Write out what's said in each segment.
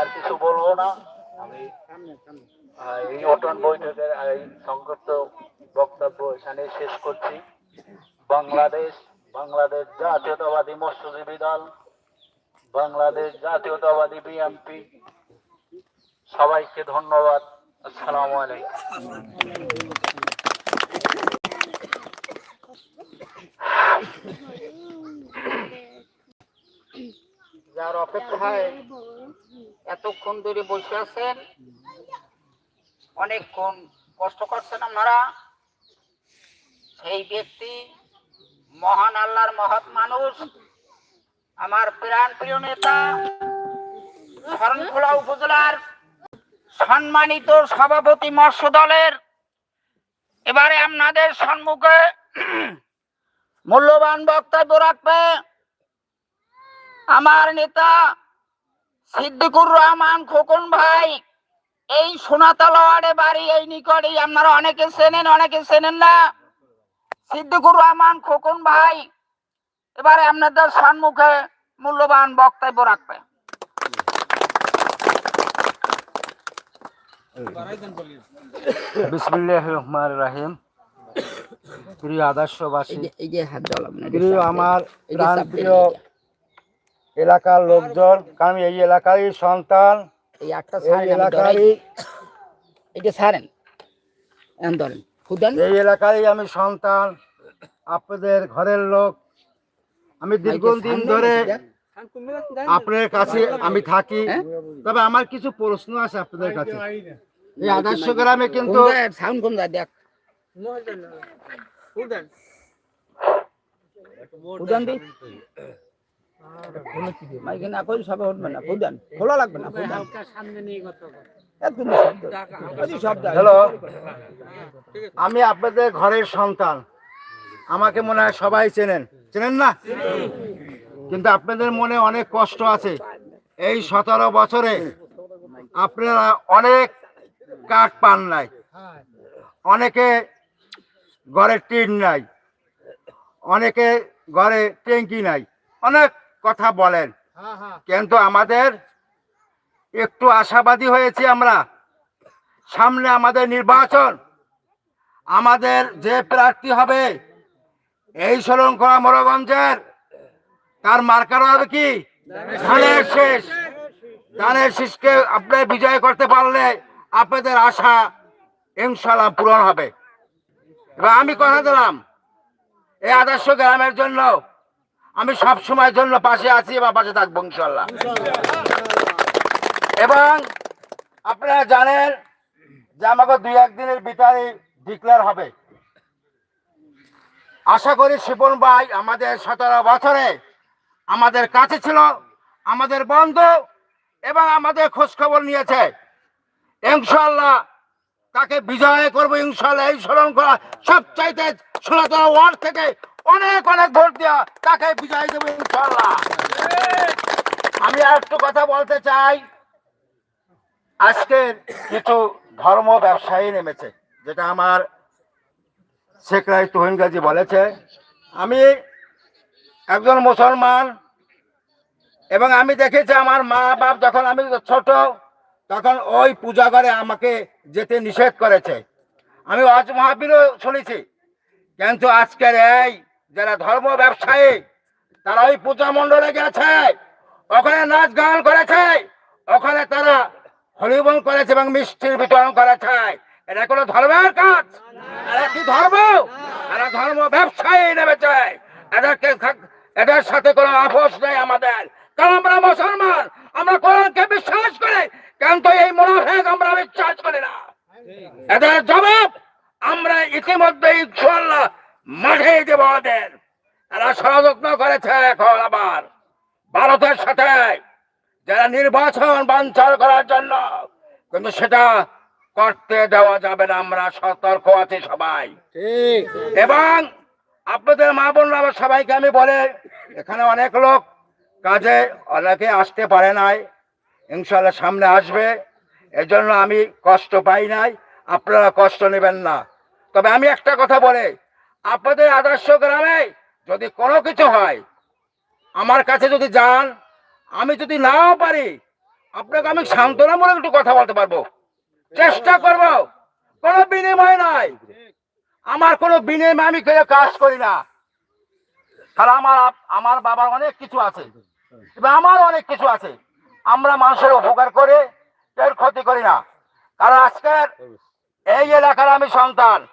আর কিছু বলব না। আমি এই অটন বৈঠকের এই সংক্ষিপ্ত বক্তব্য এখানে শেষ করছি। বাংলাদেশ বাংলাদেশ জাতীয়তাবাদী মৎস্যজীবী দল, বাংলাদেশ জাতীয়তাবাদী বিএনপি, সবাইকে ধন্যবাদ। আসসালামু আলাইকুম। যার অপেক্ষায় এতক্ষণ ধরে বসে আছেন। অনেকক্ষণ কষ্ট করছেন আপনারা। সেই ব্যক্তি মহান আল্লাহর মহৎ মানুষ। আমার প্রাণ প্রিয় নেতা শরণখোলা উপজেলার সম্মানিত সভাপতি মৎস্য দলের এবারে আপনাদের সম্মুখে মূল্যবান বক্তব্য রাখবে। আমার নেতা সিদ্দিকুর রহমান খোকন ভাই এই সোনাতলা ওয়ার্ডে বাড়ি এই নিকটেই। আপনারা অনেকে চেনেন অনেকে চেনেন না। সিদ্দিকুর রহমান খোকন ভাই এবারে আপনাদের সম্মুখে মূল্যবান বক্তব্য রাখবে। বিসমুল্লাহ রহমান রাহিম। প্রিয় আদর্শবাসী প্রিয় আমার প্রিয় এলাকার লোকজন কারণ এই এলাকারই সন্তান এই এলাকারই এটা ছাড়েন ধরেন। ফুদান এই এলাকারই আমি সন্তান আপনাদের ঘরের লোক। আমি দীর্ঘদিন ধরে আপনার কাছে আমি থাকি। হ্যাঁ? তবে আমার কিছু প্রশ্ন আছে আপনাদের কাছে। এই আদর্শ গ্রামে কিন্তু সাউন্ড কম যায় দেখ। ফুদান মাইকে না কই সবে উঠবে না ফুদান খোলা লাগবে না ফুদান হ্যালো। আমি আপনাদের ঘরের সন্তান। আমাকে মনে হয় সবাই চেনেন। চেনেন না? কিন্তু আপনাদের মনে অনেক কষ্ট আছে। এই সতেরো বছরে আপনারা অনেক কাঠ পান নাই। অনেকে ঘরে টিন নাই। অনেকে ঘরে ট্যাঙ্কি নাই। অনেক কথা বলেন। কিন্তু আমাদের একটু আশাবাদী হয়েছি আমরা। সামনে আমাদের নির্বাচন। আমাদের যে প্রার্থী হবে এই শরণখোলা মোরগঞ্জের তার মার্কার হবে কি? ধানের শেষ। ধানের শীষকে আপনি বিজয় করতে পারলে আপনাদের আশা ইনশাল্লাহ পূরণ হবে। এবার আমি কথা দিলাম এই আদর্শ গ্রামের জন্য আমি সব সময়ের জন্য পাশে আছি বা পাশে থাকব, ইনশাল্লাহ। এবং আপনারা জানেন যে আমাকে দুই একদিনের ভিতরে ডিক্লেয়ার হবে। আশা করি শিপন ভাই আমাদের সতেরো বছরে আমাদের কাছে ছিল, আমাদের বন্ধু এবং আমাদের খোঁজ খবর নিয়েছে। ইনশাল্লাহ তাকে বিজয় করব, ইনশাল্লাহ এই স্মরণ করা সব চাইতে সোনাতলা ওয়ার্ড থেকে অনেক অনেক ভোট দেওয়া তাকে বিজয় দেবো ইনশাল্লাহ? আমি আর একটু কথা বলতে চাই। আজকের কিছু ধর্ম ব্যবসায়ী নেমেছে, যেটা আমার শেখরাই তুহিন গাজী বলেছে। আমি একজন মুসলমান, এবং আমি দেখেছি আমার মা বাপ যখন আমি ছোট, তখন ওই পূজা করে আমাকে যেতে নিষেধ করেছে। আমি অজ মহাবীরও শুনেছি, কিন্তু আজকের এই যারা ধর্ম ব্যবসায়ী, তারা ওই পূজা মণ্ডলে গেছে, ওখানে নাচ গান করেছে, ওখানে তারা হরিবল করেছে এবং মিষ্টির বিতরণ করেছে। এটা কোনো ধর্মের কাজ, এরা কি ধর্ম? এরা ধর্ম ব্যবসায়ী নেমেছে। এদেরকে এদের সাথে কোনো আপোষ নেই আমাদের। কারণ আমরা মুসলমান, আমরা কোরআনকে বিশ্বাস করি, কিন্তু এই মোনাফেক আমরা বিশ্বাস করি না। এদের জবাব আমরা ইতিমধ্যে ইনশাল্লাহ মাঠে দেব ওদের। এরা ষড়যত্ন করেছে এখন আবার। ভারতের সাথে যারা নির্বাচন বাঞ্চাল করার জন্য। কিন্তু সেটা করতে দেওয়া যাবে না আমরা সতর্ক আছি সবাই। এবং আপনাদের মা বোনরা আবার সবাইকে আমি বলে এখানে অনেক লোক কাজে অনেকে আসতে পারে নাই ইনশাল্লাহ সামনে আসবে। এজন্য আমি কষ্ট পাই নাই আপনারা কষ্ট নেবেন না। তবে আমি একটা কথা বলে আপনাদের আদর্শ গ্রামে যদি কোনো কিছু হয়, আমার কাছে যদি যান, আমি যদি নাও পারি, আপনাকে আমি সান্ত্বনামূলক একটু কথা বলতে পারব। চেষ্টা করব। কোনো বিনিময় নাই। আমার কোনো বিনিময় আমি কেউ কাজ করি না। তাহলে আমার আমার বাবার অনেক কিছু আছে। এবং আমার অনেক কিছু আছে। আমরা মানুষের উপকার করে, এর ক্ষতি করি না। কারণ আজকের এই এলাকার আমি সন্তান।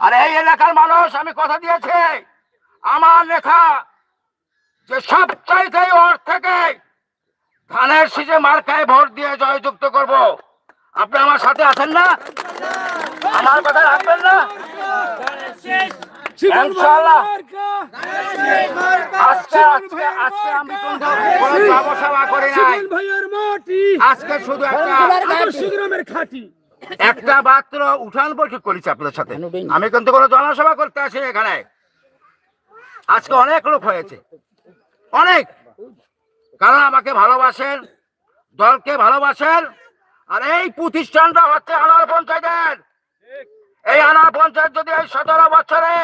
আর এই এলাকার মানুষ আমি কথা দিয়েছি। আমার লেখা যে সব চাইতে ওর থেকে ধানের সিজে মার্কায় ভোট দিয়ে জয়যুক্ত করব। আপনি আমার সাথে আছেন না? আমার কথা রাখবেন না? আজকে শুধু একটা একটা মাত্র উঠান বৈঠক করেছি আপনাদের সাথে। আমি কিন্তু কোনো জনসভা করতে আসি এখানে। আজকে অনেক লোক হয়েছে। অনেক। কারণ আমাকে ভালোবাসেন দলকে ভালোবাসেন আর এই প্রতিষ্ঠানটা হচ্ছে আনার পঞ্চায়েতের। এই আনার পঞ্চায়েত যদি এই সতেরো বছরে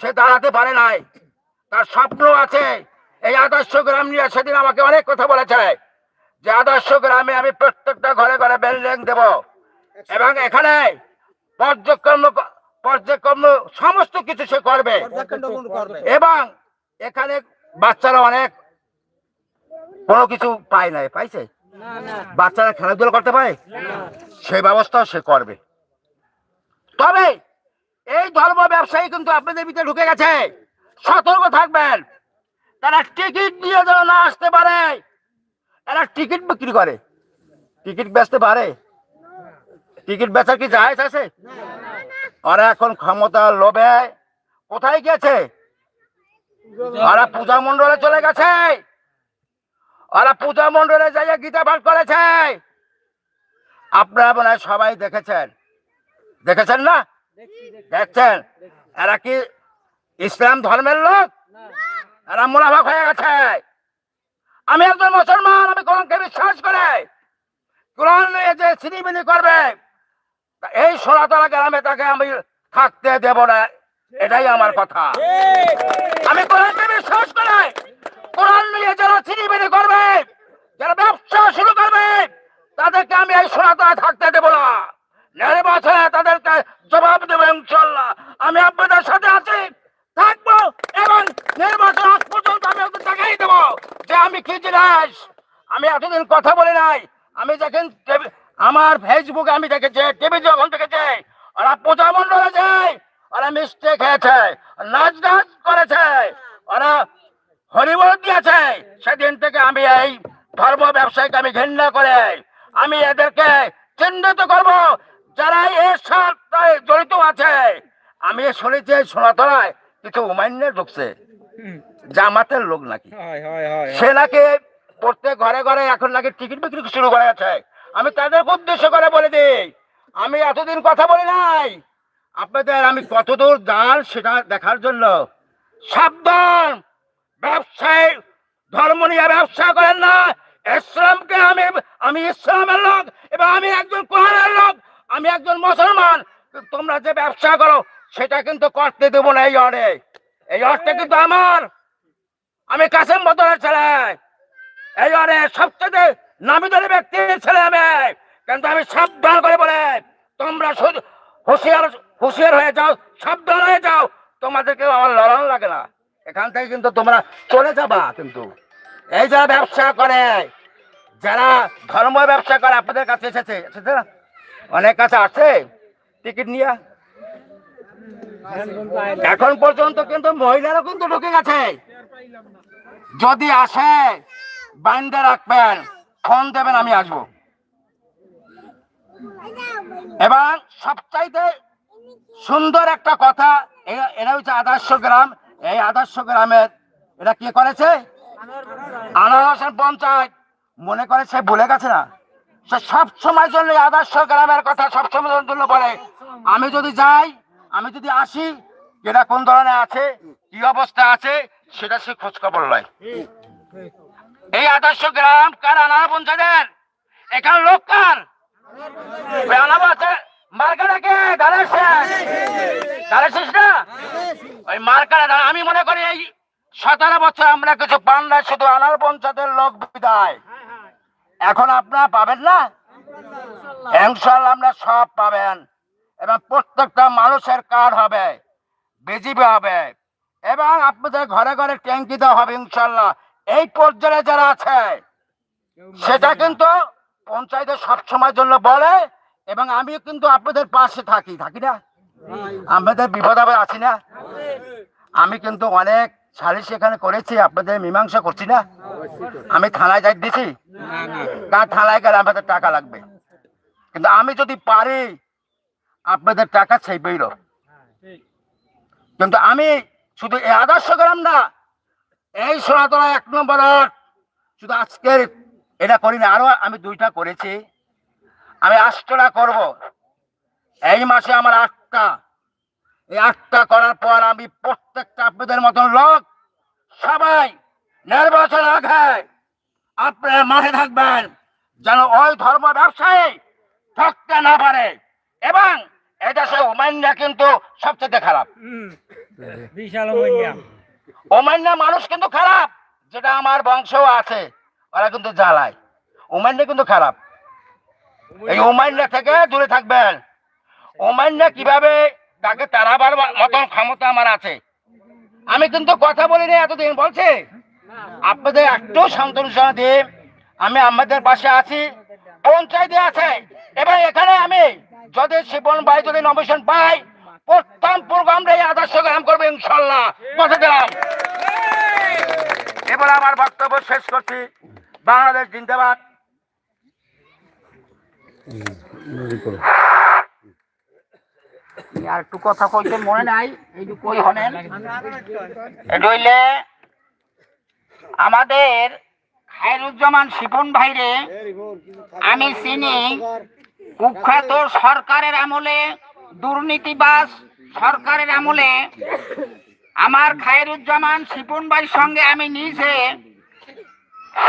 সে দাঁড়াতে পারে নাই তার স্বপ্ন আছে। এই আদর্শ গ্রাম নিয়ে সেদিন আমাকে অনেক কথা বলেছে যে আদর্শ গ্রামে আমি প্রত্যেকটা ঘরে ঘরে বিল্ডিং দেব। এবং এখানে পর্যক্রম পর্যক্রম সমস্ত কিছু সে করবে। এবং এখানে বাচ্চারা অনেক কোনো কিছু পায় নাই পাইছে? বাচ্চারা খেলাধুলা করতে পারে? সেই ব্যবস্থাও সে করবে। তবে এই ধর্ম ব্যবসায়ী কিন্তু আপনাদের ভিতরে ঢুকে গেছে। সতর্ক থাকবেন। তারা টিকিট নিয়ে যেন না আসতে পারে। এরা টিকিট বিক্রি করে। টিকিট বেচতে পারে। টিকিট বেচার কি জায়েজ আছে? ওরা এখন ক্ষমতা লোভে। কোথায় গেছে ওরা পূজা মন্ডলে চলে গেছে। ওরা পূজা মন্ডলে যাইয়া গীতা পাঠ করেছে। আপনারা মনে সবাই দেখেছেন। দেখেছেন না? দেখছেন? এরা কি ইসলাম ধর্মের লোক? এরা মুনাফাক হয়ে গেছে। আমি একজন মুসলমান আমি কোরআনকে বিশ্বাস করে। কোরআন যে শ্রীবিনি করবে এই সোনাতলা গ্রামে তাকে আমি থাকতে দেব না, এটাই আমার কথা। আমি কোরআনকে বিশ্বাস করে, কোরআন নিয়ে যারা শ্রীবিনি করবে, যারা ব্যবসা শুরু করবে, তাদেরকে আমি এই সোনাতলা থাকতে দেব না। নির্বাচনে তাদেরকে জবাব দেবো ইনশাল্লাহ আমি আপনাদের সাথে আছি, থাকব, এবং নির্বাচন আগ পর্যন্ত আমি ওদের দেখাই দেবো যে আমি কি জিনিস। আমি এতদিন কথা বলি নাই, আমি টেবি- আমার ফেসবুকে আমি দেখেছি টিভি যখন দেখেছি ওরা পূজা মন্ডলে যায় ওরা মিষ্টি খেয়েছে নাচ নাচ করেছে ওরা হরিবল দিয়েছে সেদিন থেকে আমি এই ধর্ম ব্যবসায়ীকে আমি ঘৃণা করে আমি এদেরকে চিহ্নিত করব। যারা এর সাথে জড়িত আছে আমি শুনেছি সোনাতলায় কিছু উমান্য ঢুকছে জামাতের লোক নাকি। সে নাকি প্রত্যেক ঘরে ঘরে এখন নাকি টিকিট বিক্রি শুরু করে গেছে আমি তাদের উদ্দেশ্য করে বলে দিই। আমি এতদিন কথা বলি নাই। আপনাদের আমি কতদূর যান সেটা দেখার জন্য। সাবধান! ব্যবসায়ী, ধর্ম নিয়ে ব্যবসা করেন না। ইসলামকে আমি আমি ইসলামের লোক এবং আমি একজন কোরআনের লোক, আমি একজন মুসলমান। তোমরা যে ব্যবসা করো, সেটা কিন্তু করতে দেবো না এই অর্ডে এই অর্ডটা কিন্তু আমার। আমি কাসেম বদলের ছেলে। এই অর্ডে সবচেয়ে নামি দামি ব্যক্তির ছেলে আমি। কিন্তু আমি সাবধান করে বলে, তোমরা শুধু হুঁশিয়ার হুঁশিয়ার হয়ে যাও, সাবধান হয়ে যাও। তোমাদেরকে আমার লড়ানো লাগে না। এখান থেকে কিন্তু তোমরা চলে যাবা কিন্তু। এই যারা ব্যবসা করে, যারা ধর্ম ব্যবসা করে, আপনাদের কাছে এসেছে এসেছে না? অনেক কাছে আছে? টিকিট নিয়ে? এখন পর্যন্ত কিন্তু মহিলারা কিন্তু ঢুকে গেছে। যদি আসে, বাইন্দে রাখবেন। ফোন দেবেন, আমি আসব। এবং সবচাইতে সুন্দর একটা কথা এটা হচ্ছে আদর্শ গ্রাম। এই আদর্শ গ্রামের এটা কি করেছে? আনোয়ার হোসেন পঞ্চায়েত। মনে করে সে ভুলে গেছে না? সে সব সময় জন্য আদর্শ গ্রামের কথা সব সময় জন্য বলে। আমি যদি যাই, আমি যদি আসি এটা কোন ধরনের আছে, কি অবস্থা আছে, সেটা সে খোঁজ খবর লয় এই আদর্শ গ্রাম কার আনার পঞ্চায়েতের এখানে লোক কার? আমি মনে করি এই সতেরো বছর আমরা কিছু পান না শুধু আনার পঞ্চায়েতের লোক বিদায়। এখন আপনারা পাবেন না? ইনশাল্লাহ আমরা সব পাবেন। এবং প্রত্যেকটা মানুষের কার্ড হবে, বিজিবি হবে, এবং আপনাদের ঘরে ঘরে ট্যাঙ্কি দেওয়া হবে ইনশাল্লাহ এই পর্যায়ে যারা আছে সেটা কিন্তু পঞ্চায়েতের সবসময়ের জন্য বলে এবং আমি কিন্তু আপনাদের পাশে থাকি থাকি না? আমাদের বিপদ আপদ আছি না? আমি কিন্তু অনেক সালিশ এখানে করেছি আপনাদের মীমাংসা করছি না? আমি থানায় যাই দিছি? তার থানায় গেলে আমাদের টাকা লাগবে। কিন্তু আমি যদি পারি আপনাদের টাকা সেই বইল কিন্তু আমি শুধু আদর্শ গ্রাম না এই সোনাতলা এক নম্বর শুধু আজকের এটা করি না আরও আমি দুইটা করেছি। আমি আটটা করব। এই মাসে আমার আটটা। এই আটটা করার পর আমি প্রত্যেকটা আপনাদের মতন লোক, সবাই নির্বাচন আগে আপনারা মাঠে থাকবেন, যেন ওই ধর্ম ব্যবসায়ী ঠকতে না পারে। এবং এটা এদেশে ওমাইনরা কিন্তু সবচেয়ে খারাপ। বিশাল ওমান্য মানুষ কিন্তু খারাপ, যেটা আমার বংশও আছে, ওরা কিন্তু জ্বালায়। ওমান্য কিন্তু খারাপ। এই ওমান্য থেকে দূরে থাকবেন। ওমান্য কীভাবে তাকে তাড়াবার মতন ক্ষমতা আমার আছে। আমি কিন্তু কথা বলিনি এতদিন, বলছি? আপনাদের একটু সান্ত্বনা দিয়ে আমি আমাদের পাশে আছি। পঞ্চায়েতে আছে। এবার এখানে আমি যদি শিবন ভাই যদি নমিশন পাই প্রথম প্রোগ্রামটা এই আদর্শ গ্রাম করবে ইনশাল্লাহ। কথা দিলাম এবার আমার বক্তব্য শেষ করছি। বাংলাদেশ জিন্দাবাদ। আর একটু কথা কইতে মনে নাই এইটু কই হনেন হইলে আমাদের খায়রুজ্জামান শিপন ভাইরে আমি চিনি কুখ্যাত সরকারের আমলে দুর্নীতিবাজ সরকারের আমলে আমার খায়রুজ্জামান শিপন ভাইয়ের সঙ্গে আমি নিজে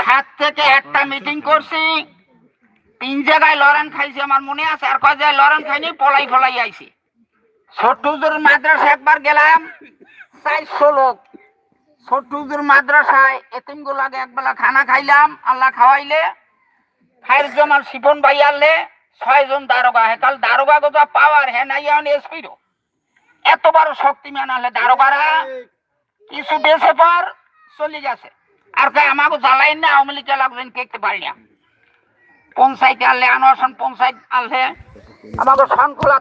সাত থেকে একটা মিটিং করছি। তিন জায়গায় লড়ান খাইছি, আমার মনে আছে। আর কয় জায়গায় লড়ান খাইনি, পলাই ফলাই আইছি। ছোট্টুজুর মাদ্রাসা একবার গেলাম, চারশো লোক। ছোট্টুজুর মাদ্রাসায় এতিম গুলাকে একবেলা খানা খাইলাম, আল্লাহ খাওয়াইলে। জমাল শিপন ভাই আনলে ছয়জন দারোগা হেকাল দারোগা গোজা পাওয়ার হ্যাঁ নাই এসপিরও এত বড় শক্তিমান হলে দারোগারা কিছু বেছে পর চলে গেছে। আর কে আমাকে জ্বালাই না, আওয়ামী লীগ লাগছেন কেকতে পারি না। পঞ্চায়েত আনলে, আনোয়ার পঞ্চায়েত আনলে আমাকে শৃঙ্খলা